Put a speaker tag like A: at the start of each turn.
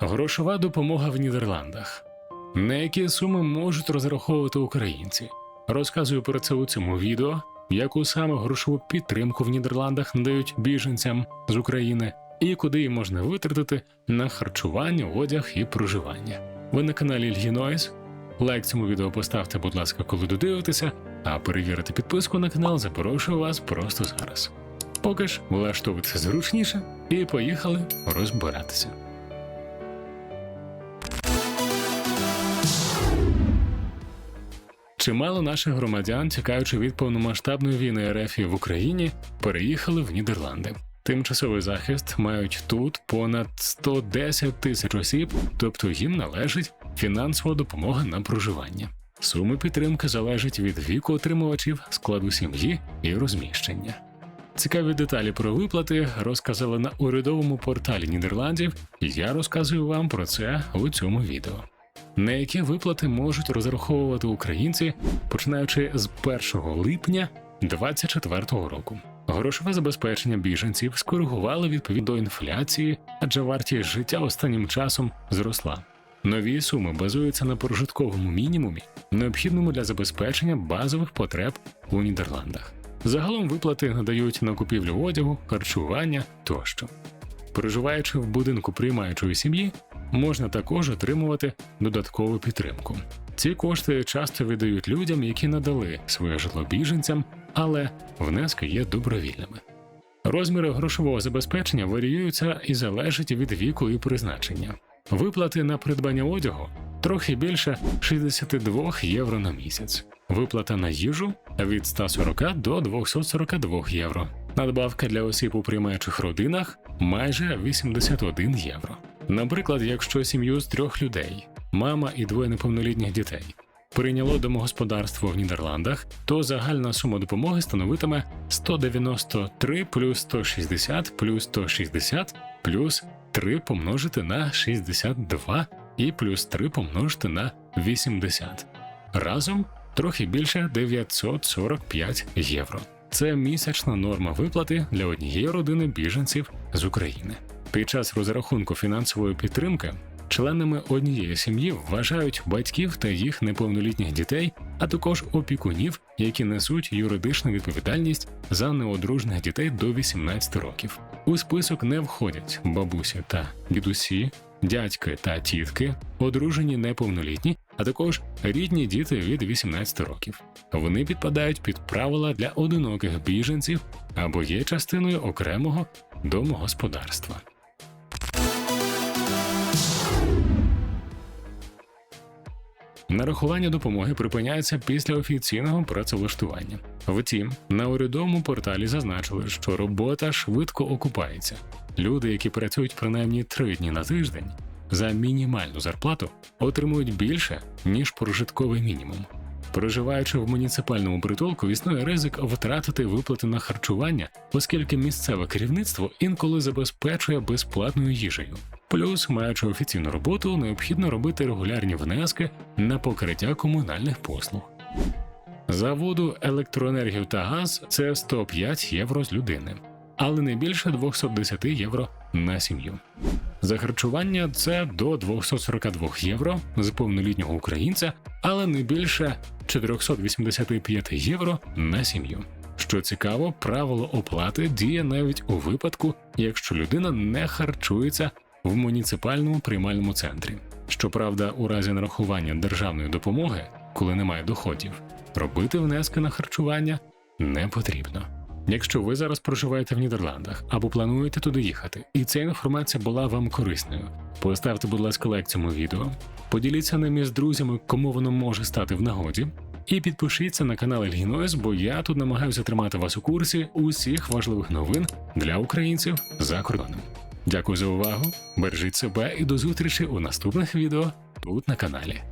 A: Грошова допомога в Нідерландах. На які суми можуть розраховувати українці? Розказую про це у цьому відео, яку саме грошову підтримку в Нідерландах надають біженцям з України, і куди її можна витратити на харчування, одяг і проживання. Ви на каналі Ільгінойс. Лайк цьому відео поставте, будь ласка, коли додивитеся, а перевірити підписку на канал запрошую вас просто зараз. Поки ж влаштовуйтеся зручніше і поїхали розбиратися. Чимало наших громадян, тікаючи від повномасштабної війни РФ в Україні, переїхали в Нідерланди. Тимчасовий захист мають тут понад 110 тисяч осіб, тобто їм належить фінансова допомога на проживання. Суми підтримки залежать від віку отримувачів, складу сім'ї і розміщення. Цікаві деталі про виплати розказали на урядовому порталі Нідерландів, і я розказую вам про це у цьому відео. На які виплати можуть розраховувати українці, починаючи з 1 липня 2024 року. Грошове забезпечення біженців скоригували відповідно до інфляції, адже вартість життя останнім часом зросла. Нові суми базуються на прожитковому мінімумі, необхідному для забезпечення базових потреб у Нідерландах. Загалом виплати надають на купівлю одягу, харчування тощо. Проживаючи в будинку приймаючої сім'ї, можна також отримувати додаткову підтримку. Ці кошти часто віддають людям, які надали своє житло біженцям, але внески є добровільними. Розміри грошового забезпечення варіюються і залежать від віку і призначення. Виплати на придбання одягу трохи більше 62 євро на місяць. Виплата на їжу від 140 до 242 євро. Надбавка для осіб у приймаючих родинах майже 81 євро. Наприклад, якщо сім'ю з трьох людей, мама і двоє неповнолітніх дітей, прийняло домогосподарство в Нідерландах, то загальна сума допомоги становитиме 193 плюс 160 плюс 160 плюс 3 помножити на 62 і плюс 3 помножити на 80. Разом трохи більше 945 євро. Це місячна норма виплати для однієї родини біженців з України. Під час розрахунку фінансової підтримки членами однієї сім'ї вважають батьків та їх неповнолітніх дітей, а також опікунів, які несуть юридичну відповідальність за неодружних дітей до 18 років. У список не входять бабусі та дідусі, дядьки та тітки, одружені неповнолітні, а також рідні діти від 18 років. Вони підпадають під правила для одиноких біженців або є частиною окремого домогосподарства. Нарахування допомоги припиняється після офіційного працевлаштування. Втім, на урядовому порталі зазначили, що робота швидко окупається. Люди, які працюють принаймні три дні на тиждень, за мінімальну зарплату отримують більше ніж прожитковий мінімум. Проживаючи в муніципальному притулку, існує ризик втратити виплати на харчування, оскільки місцеве керівництво інколи забезпечує безплатною їжею. Плюс, маючи офіційну роботу, необхідно робити регулярні внески на покриття комунальних послуг. За воду, електроенергію та газ це 105 євро з людини, але не більше 210 євро на сім'ю. За харчування це до 242 євро з повнолітнього українця, але не більше 485 євро на сім'ю. Що цікаво, правило оплати діє навіть у випадку, якщо людина не харчується в муніципальному приймальному центрі. Щоправда, у разі нарахування державної допомоги, коли немає доходів, робити внески на харчування не потрібно. Якщо ви зараз проживаєте в Нідерландах або плануєте туди їхати, і ця інформація була вам корисною, поставте, будь ласка, лайк цьому відео, поділіться ним із друзями, кому воно може стати в нагоді, і підпишіться на канал Ельгінойс, бо я тут намагаюся тримати вас у курсі усіх важливих новин для українців за кордоном. Дякую за увагу, бережіть себе і до зустрічі у наступних відео тут на каналі.